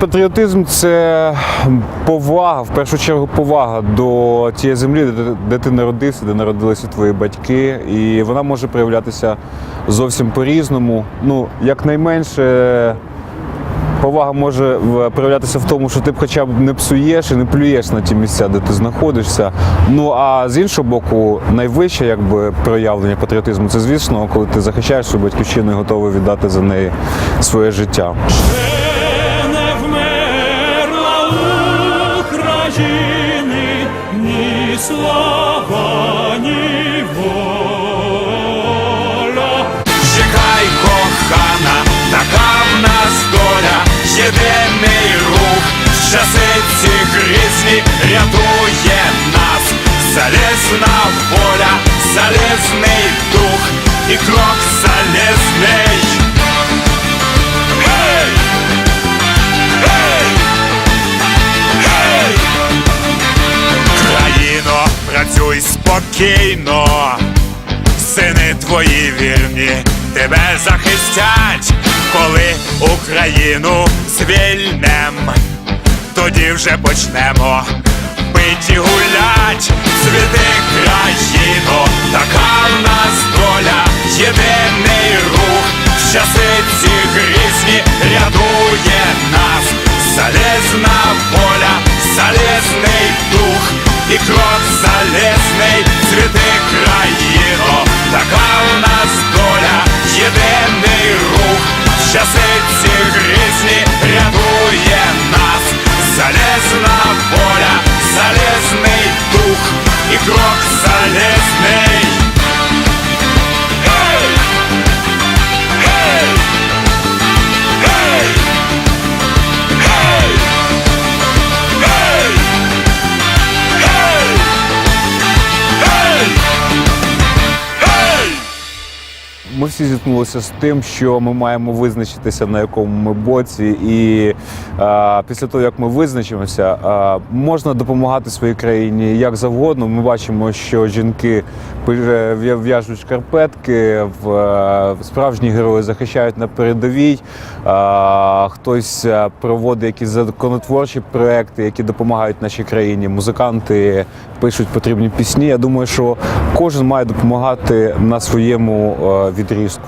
Патріотизм це повага, в першу чергу повага до тієї землі, де, ти- народився, де народилися твої батьки. І вона може проявлятися зовсім по-різному. Ну, якнайменше повага може проявлятися в тому, що ти б хоча б не псуєш і не плюєш на ті місця, де ти знаходишся. Ну а з іншого боку, найвище якби проявлення патріотизму це звісно, коли ти захищаєш свою батьківщину і готовий віддати за неї своє життя. Слава, ні воля. Чекай, кохана, така в нас доля, єдиний рух, часи ці грізні рятує нас, залізна воля, залізний дух і крок залізний. Працюй спокійно, сини твої вірні тебе захистять, коли Україну звільнем, тоді вже почнемо пить і гулять, Ми всі зіткнулися з тим, що ми маємо визначитися на якому ми боці, і е, після того, як ми визначимося, е, можна допомагати своїй країні як завгодно. Ми бачимо, що жінки пи- в'яжуть шкарпетки, в, е, справжні герої захищають на передовій. Е, хтось е, проводить якісь законотворчі проекти, які допомагають нашій країні. Музиканти пишуть потрібні пісні. Я думаю, що кожен має допомагати на своєму е, відрізку.